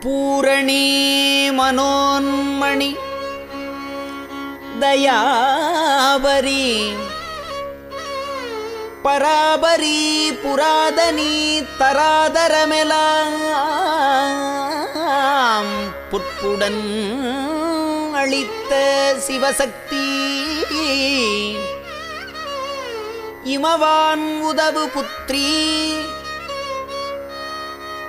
பூரணி மனோன்மணி. தயாபரி. பராபரி புராதனி தராதரமெலாம் புற்புடன் அளித்த சிவசக்தி. இமவான் உதவு புத்ரி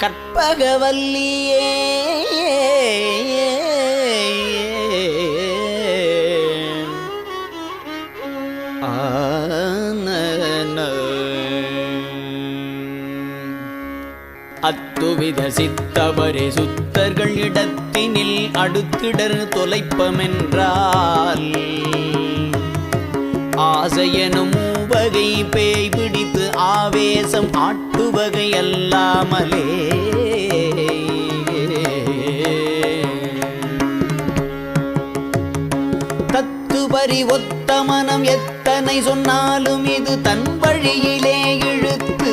கற்பகவல்லியே. அத்துவித சித்தவரே சுத்தர்கள் இடத்தினில் அடுத்திடர் தொலைப்பமென்றால் ஆசையனும் வகை பேய் பிடித்து ஆவேசம் ஆட்டுவகை அல்லாமலே தத்துவரி ஒத்த மனம் எத்தனை சொன்னாலும் இது தன் வழியிலே இழுத்து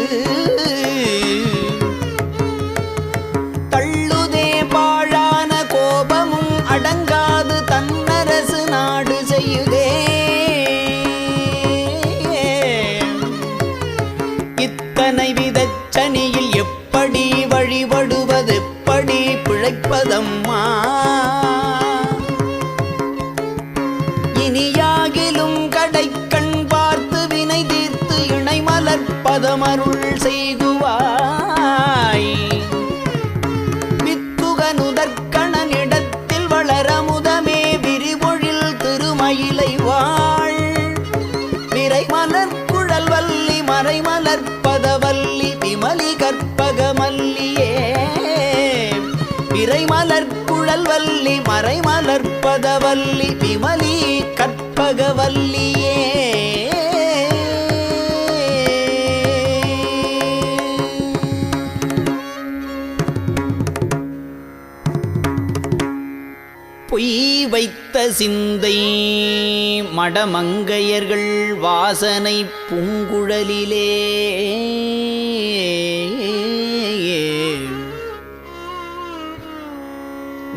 பிழைப்பதம்மா இனியாகிலும் கடைக்கண் பார்த்து வினை தீர்த்து இணை மலர்ப்பதமருள் செய்குவாய் வித்துகனுதற்கணனிடத்தில் வளர முதமே விரிபொழில் திருமயிலை வாழ். விரை மலர் குழல் வல்லி மறை மலர்ப்பதவல்லி விமலி கற்பக விரை மலர் குழல் வல்லி மறை மலர்ப்பதவல்லி விமலி கற்பகவல்லியே. பொய் வைத்த சிந்தை மடமங்கையர்கள் வாசனை பூங்குழலிலே.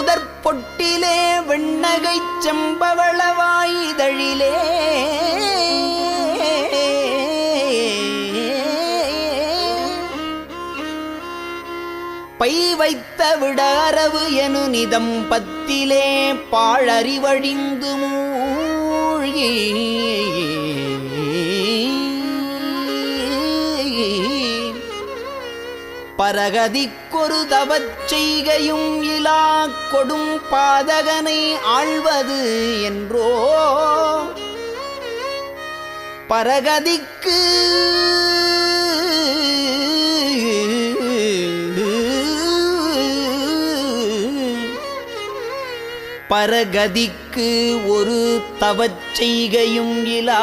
நன்னுதற் பொட்டிலே வெண்ணகைச் செம்பவள பை வைத்த விடரவு எனு நிதம் பத்திலே பாழறிவழிந்து மூழ்கி. பரகதிக்கொரு தவச் செய்கையும் இலா கொடும் பாதகனை ஆழ்வது என்றோ? பரகதிக்கு பரகதிக்கு ஒரு தவச் செய்கையும் இலா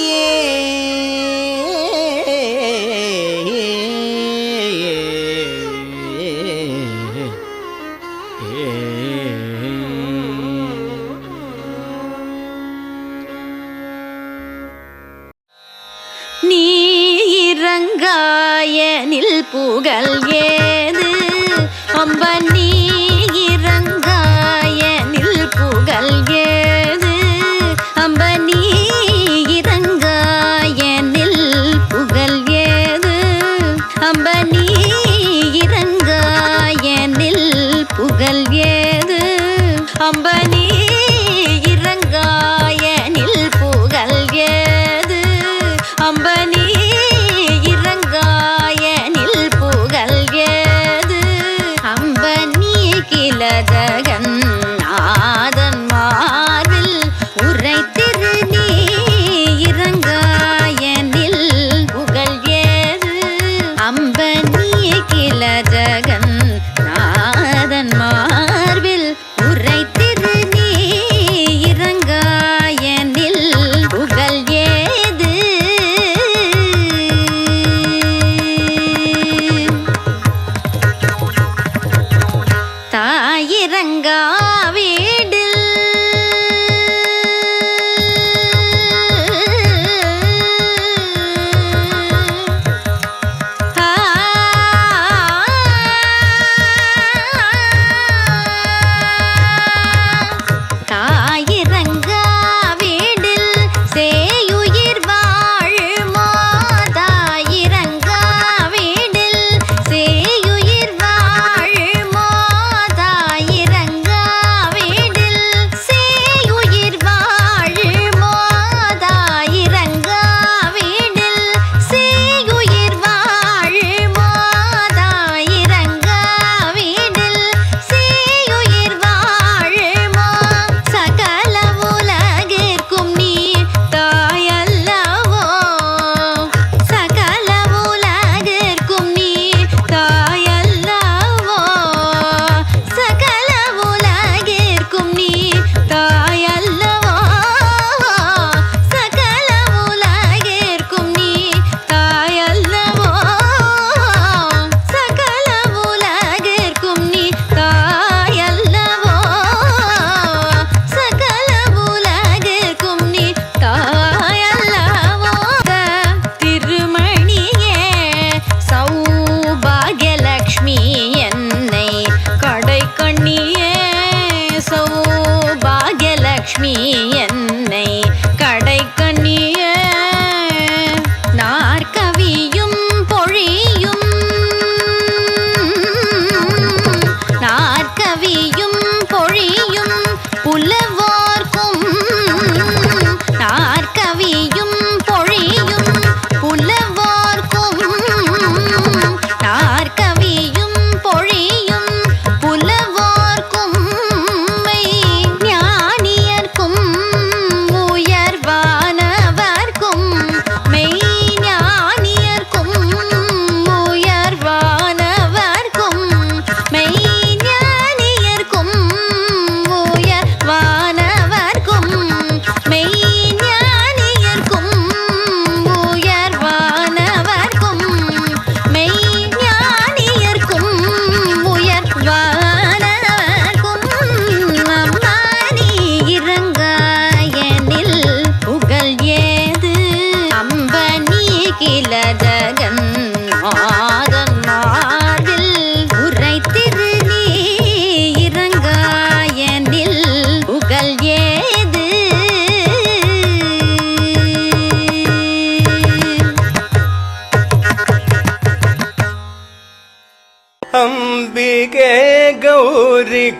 புகழ் ஏ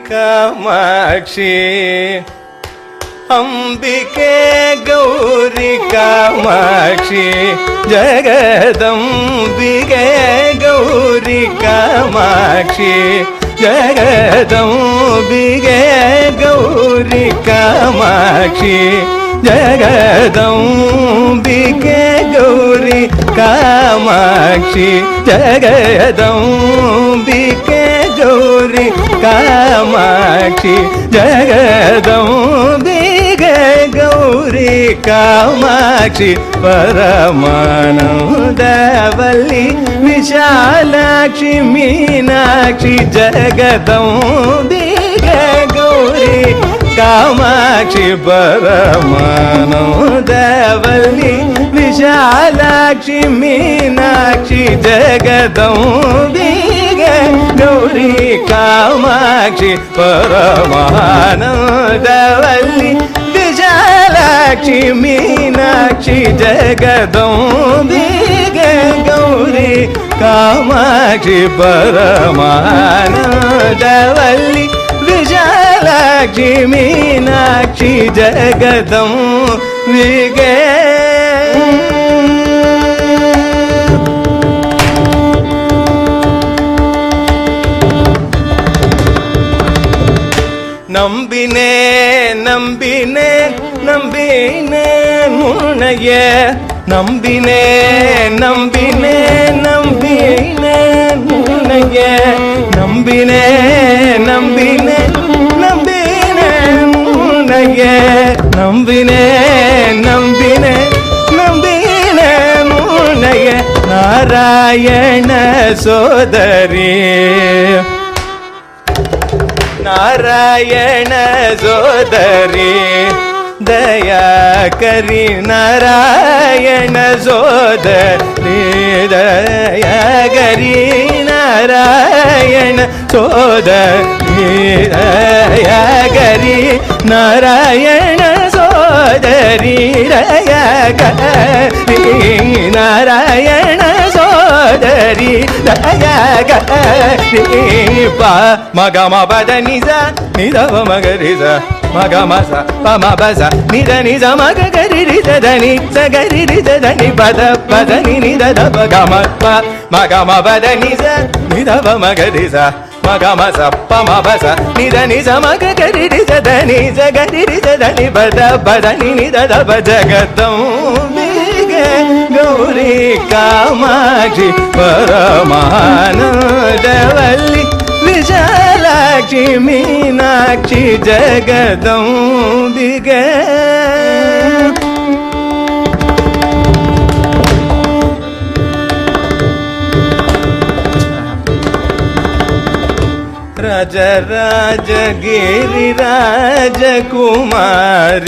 कामाक्षी अंबिके गौरी कामाक्षी जगदम्बिके गौरी कामाक्षी जगदंबिके गौरी कामाक्षी जगदम्बिके गौरी కామాక్షి జగదంబికే గౌరి కామాక్షి జగదంబికే గౌరి కామాక్షి పరమానందవల్లి విశాలాక్షి మీనాక్షి జగదంబికే గౌరి కామాక్షి పరమానం దేవల్లి విశాలాక్షి మీనాక్షి జగదంబిగ గౌరీ కామాక్షి పరమానం దేవల్లి విశాలాక్షి మీనాక్షి జగదంబిగ గౌరీ కామాక్షి పరమానం దేవల్లి మహాలక్ష్మి మీనాక్షి జగదం విగే நம்பினே நம்பினே நம்பினே முனைய நம்பினே நம்பினே நம்பினே முனைய நம்பினே நம்பினே அழகே நம்பினே நம்பினே நம்பினே உன்னைய நாராயண சோதரி. நாராயண சோதரி. ದಯಾ ಕರಿ ನಾರಾಯಣ ಸೋದರಿ ದಯಾ ಕರಿ ನಾರಾಯಣ ಸೋದರಿ ದಯಾ ಕರಿ ನಾರಾಯಣ ಸೋದರಿ ದಯಾ ಕರಿ ನಾರಾಯಣ ಸೋದರಿ ದಯಾ ಕರಿ ಪ ಮಗ ಮ ಪದ ನಿಜ ನಿಧವ ಮಗ మగ మస పమ బస నిద నిజ మగ గరి రి దని సగరి రి దని పద పద ని నిద దప గమ ప మగ మ పద నిజ నిద ప మగ నిజ మగ మస పమ బస నిద నిజ మగ గరి రి దని సగరి రి దని పద పద ని జగతం గౌరీ కామాక్షి పరమానందవల్లి విజయ लक्ष्मी मीनाक्षी जगदौंदिग राज राज गिरिराज कुमार।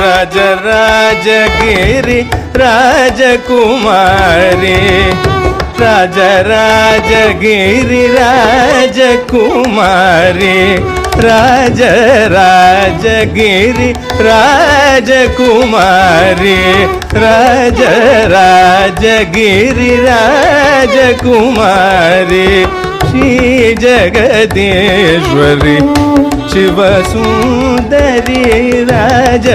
राज राज गिरी राजकुमारी राज राजगिरि राजकुमारी राज कुमारी राजकुमारी राज राजगिरि राजकुमारी। श्री जगदेश्वरी, शिव सुंदरी, राज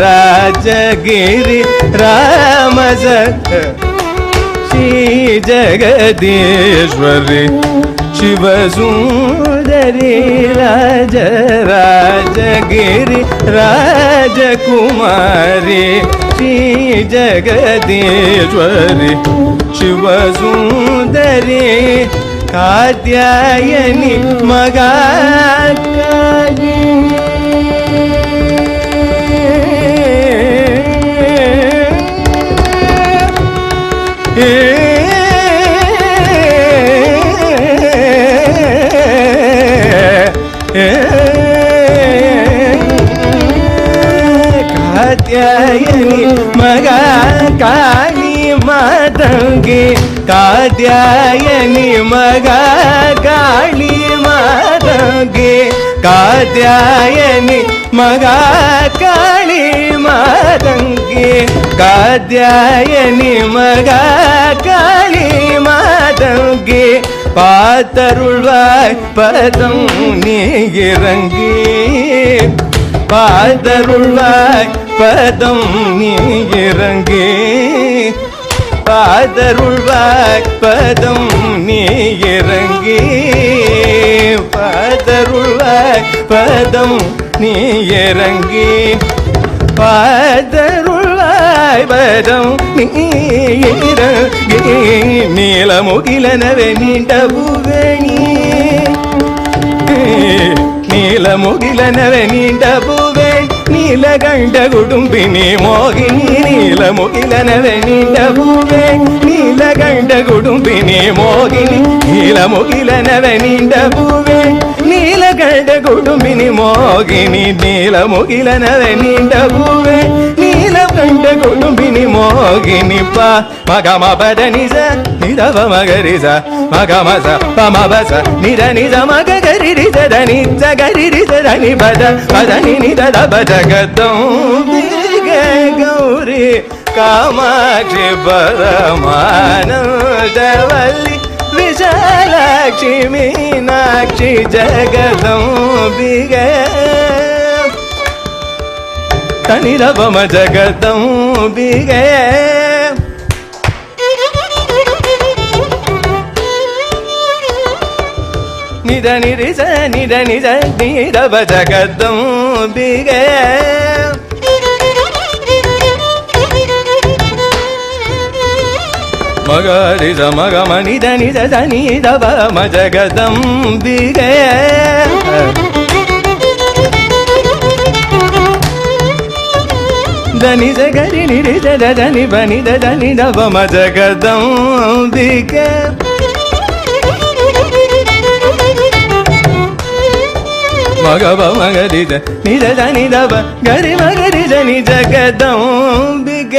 राजगिरी, राम श्री जगदेश्वरी, शिव सुंदरी, राज राजगिरी राजकुमारी श्री जगदेश्वरी, शिव सुंदरी காத்யாயனி மகாத்யாயி காத்யாயனி மகா காளி மாதங்கே. ಕಾತ್ಯಾಯನಿ ಮಗ ಕಾಳಿ ಮಾತಂಗಿ ಕಾತ್ಯಾಯನಿ ಮಗ ಕಾಳಿ ಮಾತಂಗಿ மாதங்கே காத்யாயனி மகாகாளி மாதங்கே காத்யாயனி மகாகாளி மாதங்கே பார்த்தருள்வாய் பதம் நீ இறங்கி பார்த்தருள்வாய் பதம் நீ இறங்கி பாதருள்வாய் பதம் நீ இறங்கி பாதருள்வாய் பதம் நீ இறங்கி. பாதருள்வாய் பதம் நீ இறங்கி நீலமுகிலனவே நீண்ட புவனி നീലമുകിലനവെ നീണ്ട പൂവേ നീലകണ്ഠ കുടുംബിനി മോഹിനി നീലമുകിലനവെ നീണ്ട പൂവേ നീലകണ്ഠ കുടുംബിനി മോഹിനി നീലമുകിലനവെ നീണ്ട പൂവേ നീലകണ്ഠ കുടുംബിനി മോഹിനി നീലമുകിലനവെ നീണ്ട പൂവേ നീലകണ്ഠ കുടുംബിനി മോഹിനി പ മകമപദനി സ தவ மகரிச மகமச பமபச நித நித மக கரி ரிச தனி சகரி ரிச தனி பத பதனி நித தப ஜகதம் கௌரி காமாட்சி பரமானந்தவல்லி விசாலாட்சி மீனாட்சி ஜகதம் பிகே தனிதபம ஜகதம் பிகே నిద నిరిజ నిద నిజ నీరవ జగద్దం బిగ. మగ బిగే మగ మగమణిద నిజ నీరవ మ జగదం బిగ. ని జగరి నిరి జని బని దని నవ మ జగదం దిగ మగవ మగరిద నిజ నిదవ గరి మగరిద నిజ గదంబిగ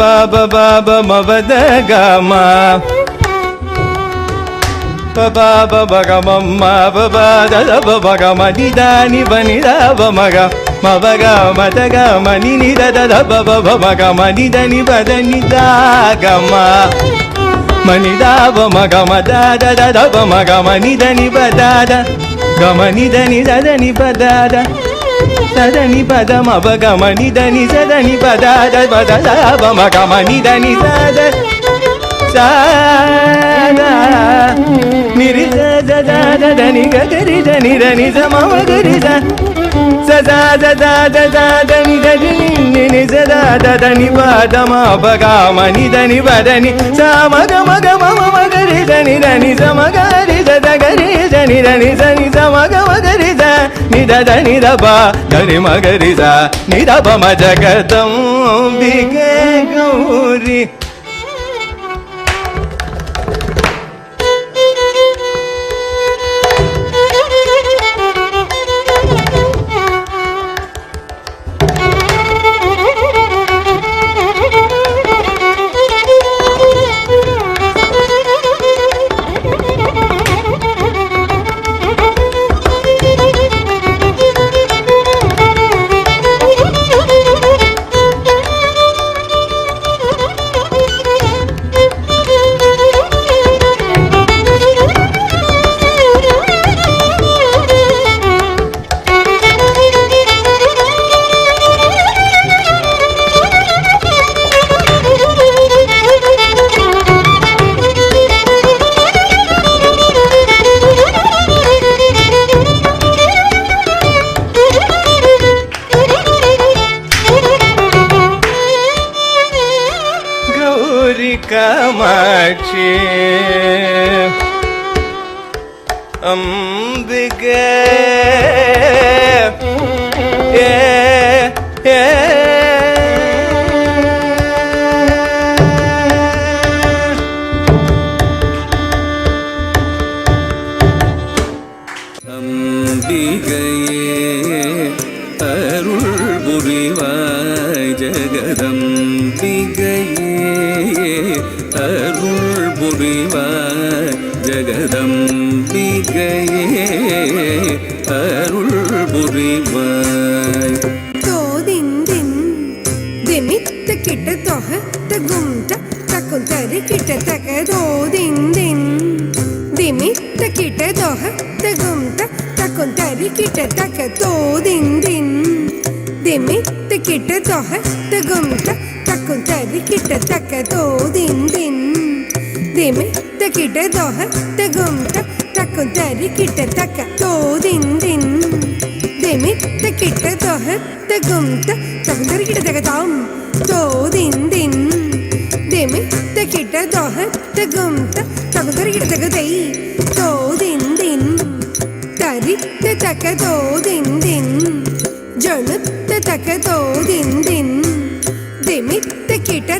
బాబ బాబ మవద గమా బాబ బగమమ్మ బాబ దద బగమ నిదాని బనిదా బమగ మవగ మదగ మని నిద దద బబ భమగ మని దని బద నిదా గమ మని దావ మగ మద దద దబ మగ మని దని బదాద గమ నిదని దదని బదాద సదని పద మబ గమ నిదని సదని పదాద పద దావ మగ మని దని సద సాదా నిరి సద దాద దని గరి దని దని సమ గరి స దని దని నిని దని బదని సా మగ మగ మమ మగరి దని దని సమగరి దగరి జని దని సని స మగ మగరి ద నిద దని దబ దని మగరి ద నిద మ జగతం బిగే గౌరి Lakshmi புரிவாய் தோதிந்தின் திமித்த கிட்ட தொக தகும் தக்கும் தரு கிட்ட தக தோதிந்தின் திமித்த கிட்ட தொக தகும் தக்கும் தரு கிட்ட தக்க தோதிந்தின் திமித்த கிட்ட தொக தகும் தக்கும் தரு கிட்ட தக்க தோதிந்தின் திமித்த கிட்ட தொக தகும் தக்கும் தரு கிட்ட தக்க தோதிந்தின் തെമിത്ത കിട്ട തൊഹത്ത ഗുംത തകന്തറിക്കിട തകതാം തോതിന്തിൻ തെമിത്ത കിട്ട ഗുംത തകന്തറിക്കിട തകതൈ തോതിന്തിൻ തരിത്ത തക തോതിന്തിൻ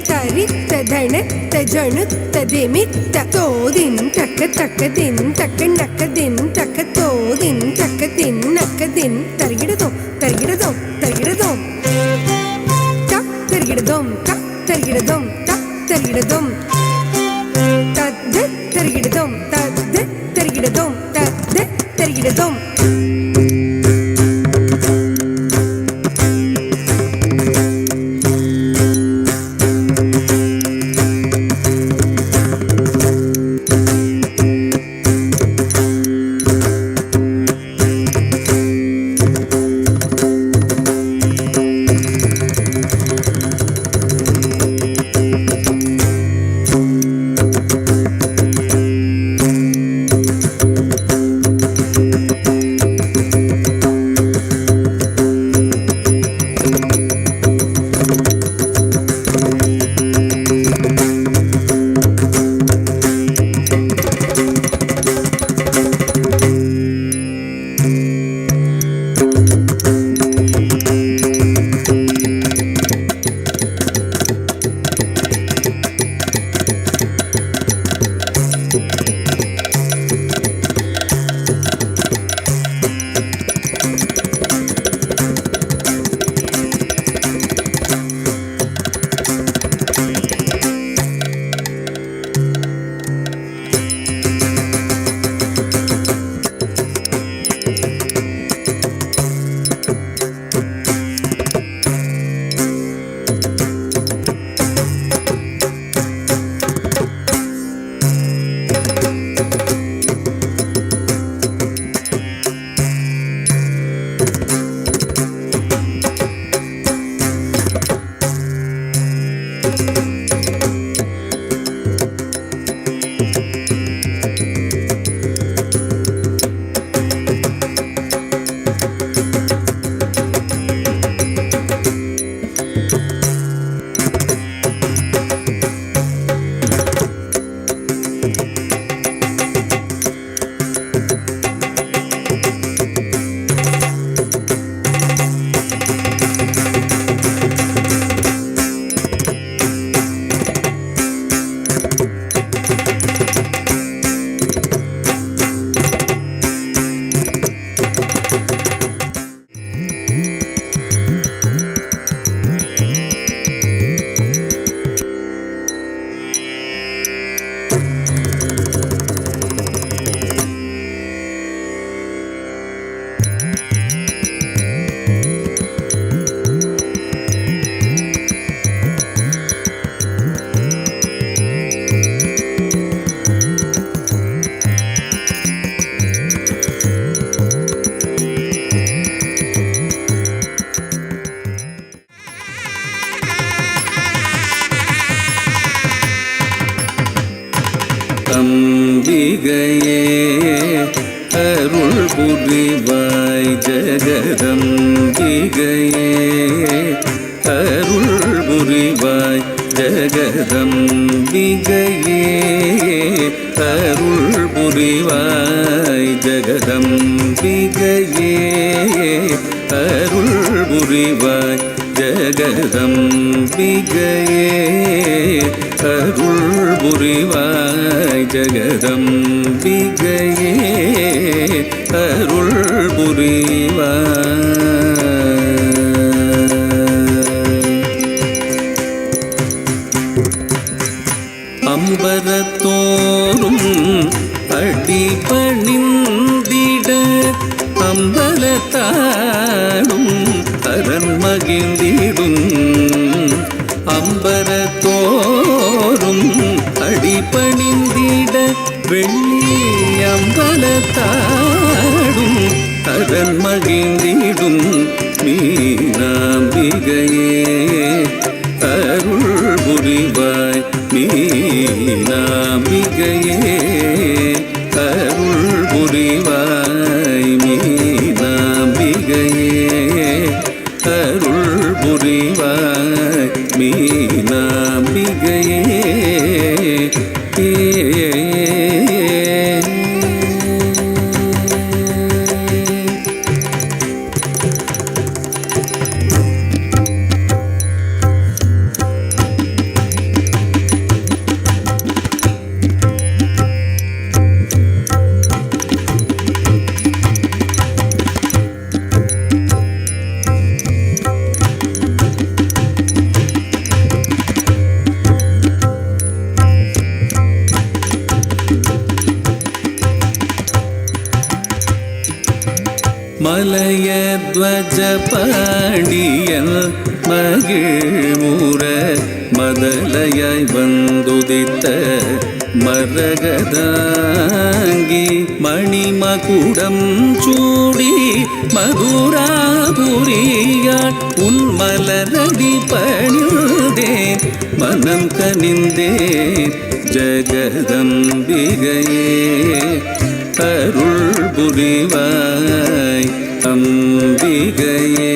கிட்ட தரித்த தணத்த ஜணுத்த திமித்த தோதின் தக்க தக்க தின் தக்க நக்க தின் தக்க தோதின் தக்க தின் நக்க தின் தருகிடதோ தருகிடதோ தருகிடதோ த தருகிடதோம் த தருகிடதோம் த ஜெகதம்பிகையே அருள் புரிவாய் ஜெகதம்பிகையே அருள் புரிவாய் ஜெகதம்பிகையே அருள் புரிவாய் ஜெகதம்பிகையே அருள் புரிவாய் ஜெகதம்பிகையே அருள் புரிவாய் மகன் மகிழ்ந்திடும் மீனாம்பிகையே மலையத்வஜ பாண்டியல் மகிழ்முற மதலையாய் வந்துதித்த மரகதாங்கி மணிமகுடம் சூடி மதுராபுரியாள் உன்மலரடி பணிந்தேன் மனம் கனிந்தேன் ஜகதம்பிகையே அருள் புரிவாய் अम्बिगये